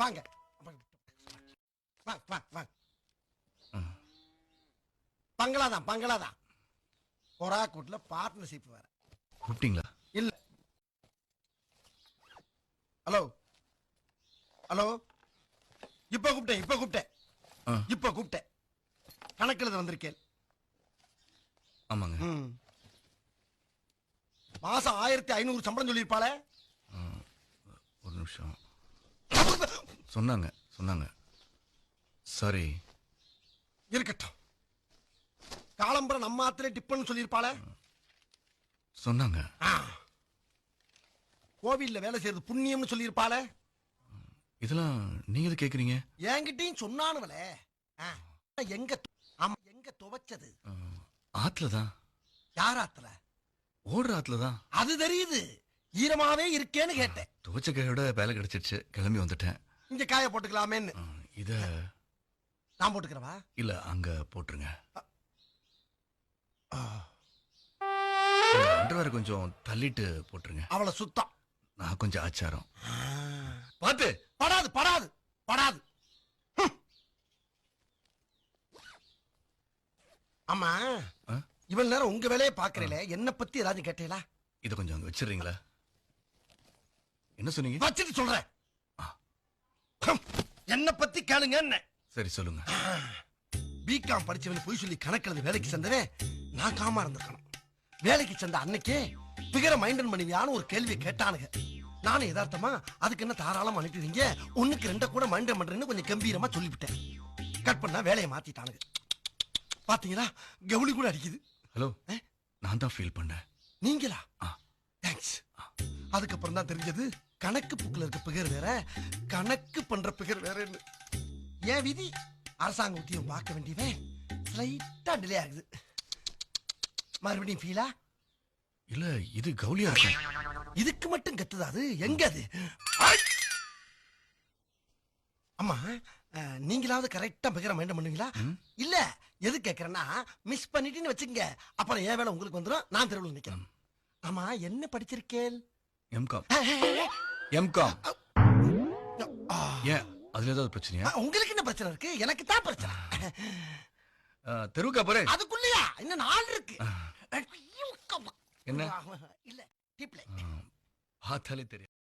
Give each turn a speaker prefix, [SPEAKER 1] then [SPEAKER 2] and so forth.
[SPEAKER 1] வாங்க. வாங்க வாங்க வாங்க.
[SPEAKER 2] ம்.
[SPEAKER 1] பங்களாதான் பங்களாதான். கொராக்கூட்ல பார்ட்னர்ஷிப் வேற.
[SPEAKER 2] கூப்பிட்டீங்களா?
[SPEAKER 1] இல்ல. ஹலோ. ஹலோ. இப்ப கூப்பிட்டேன் இப்ப கூப்பிட்டேன். இப்ப கூப்பிட்டேன். கணக்கில் வந்திருக்கேன்.
[SPEAKER 2] ஆமாங்க.
[SPEAKER 1] மாசம் ஆயிரத்தி ஐநூறு சம்பளம் சொல்லியிருப்பாளே.
[SPEAKER 2] ஒரு நிமிஷம். சொன்னாங்க சொன்னாங்க. சாரி.
[SPEAKER 1] இருக்கட்டும். காலம்பரம் நம்ம ஆத்திர டிப்பன் சொல்லியிருப்பாளே?
[SPEAKER 2] சொன்னாங்க.
[SPEAKER 1] கோவில்ல வேலை செய்யறது புண்ணியம்னு சொல்லியிருப்பாளே?
[SPEAKER 2] இதெல்லாம் நீங்க எது கேக்குறீங்க?
[SPEAKER 1] என்கிட்டயும் சொன்னானுவலே. எங்க ஆமா எங்க துவைச்சது?
[SPEAKER 2] ஆத்துல தான்
[SPEAKER 1] யார் ஆத்துல?
[SPEAKER 2] ஓடுற ஆத்துல தான்
[SPEAKER 1] அது தெரியுது. ஈரமாவே இருக்கேன்னு கேட்டேன்.
[SPEAKER 2] துவைச்ச கையோட வேலை கிடைச்சிருச்சு. கிளம்பி வந்துட்டேன்.
[SPEAKER 1] இங்க காய போட்டுக்கலாமேன்னு.
[SPEAKER 2] இத
[SPEAKER 1] நான் போட்டுக்கிறவா?
[SPEAKER 2] இல்ல அங்க போட்டுருங்க. அண்டர்வேர் கொஞ்சம் தள்ளிட்டு போட்டுருங்க.
[SPEAKER 1] அவளை சுத்தம்.
[SPEAKER 2] நான் கொஞ்சம் ஆச்சாரம்.
[SPEAKER 1] பார்த்து படாது படாது படாது. ஆமா
[SPEAKER 2] ஆ?
[SPEAKER 1] இவ்வளவு நேரம் உங்க வேலையை பாக்குறீல என்ன பத்தி ஏதாவது கேட்டீங்களா?
[SPEAKER 2] இத கொஞ்சம் அங்க வச்சிடுறீங்களா? என்ன சொன்னீங்க?
[SPEAKER 1] வச்சுட்டு சொல்றேன். என்ன பத்தி கேளுங்க என்ன
[SPEAKER 2] சரி சொல்லுங்க.
[SPEAKER 1] பிகாம் படிச்சவன் போய் சொல்லி கணக்கில் வேலைக்கு சேர்ந்தவன் நான் காமா இருந்திருக்கணும். வேலைக்கு சேர்ந்த அன்னைக்கே பிகர மைண்டன் பண்ணுவியான்னு ஒரு கேள்வி கேட்டானுங்க. நானும் யதார்த்தமா அதுக்கு என்ன தாராளம் அனுப்பிடுவீங்க ஒண்ணுக்கு ரெண்ட கூட மைண்டன் பண்றேன்னு கொஞ்சம் கம்பீரமா சொல்லிவிட்டேன். கட் பண்ணா வேலையை மாத்திட்டானுங்க. பாத்தீங்களா? கவுளி கூட அடிக்குது.
[SPEAKER 2] ஹலோ? நான் தான் ஃபீல் பண்ணேன்.
[SPEAKER 1] நீங்களா. தேங்க்ஸ் அதுக்கப்புறம் தான் தெரிஞ்சது கணக்கு புக்கில் இருக்க பிகர் வேற கணக்கு பண்ற பிகர் வேறன்னு. ஏன் விதி? அரசாங்க உத்தியம் பார்க்க வேண்டியவன் ஸ்லைட்டா டிலே ஆகுது. மறுபடியும் ஃபீலா
[SPEAKER 2] இல்ல இது கவுலியா
[SPEAKER 1] இதுக்கு மட்டும் கத்துதா அது? எங்க அது! அம்மா நீங்களாவது கரெக்டா பிகர மைண்டம் பண்ணுவீங்களா? இல்ல எது கேக்குறேன்னா மிஸ் பண்ணிட்டீன்னு வச்சுங்க அப்புறம் என் வேலை உங்களுக்கு வந்துடும் நான் தெருவில் நிக்கிறேன். ஆமா என்ன படிச்சிருக்கேன்
[SPEAKER 2] எம்காம் எம்காம் ஏன்? அதுல ஏதாவது பிரச்சனையா?
[SPEAKER 1] உங்களுக்கு என்ன பிரச்சனை இருக்கு? எனக்கு தான் பிரச்சனை.
[SPEAKER 2] தெருவுக்கா போறே
[SPEAKER 1] அதுக்குள்ளயா? இன்னும் நாள் இருக்கு.
[SPEAKER 2] என்ன?
[SPEAKER 1] இல்ல
[SPEAKER 2] பார்த்தாலே தெரியும்.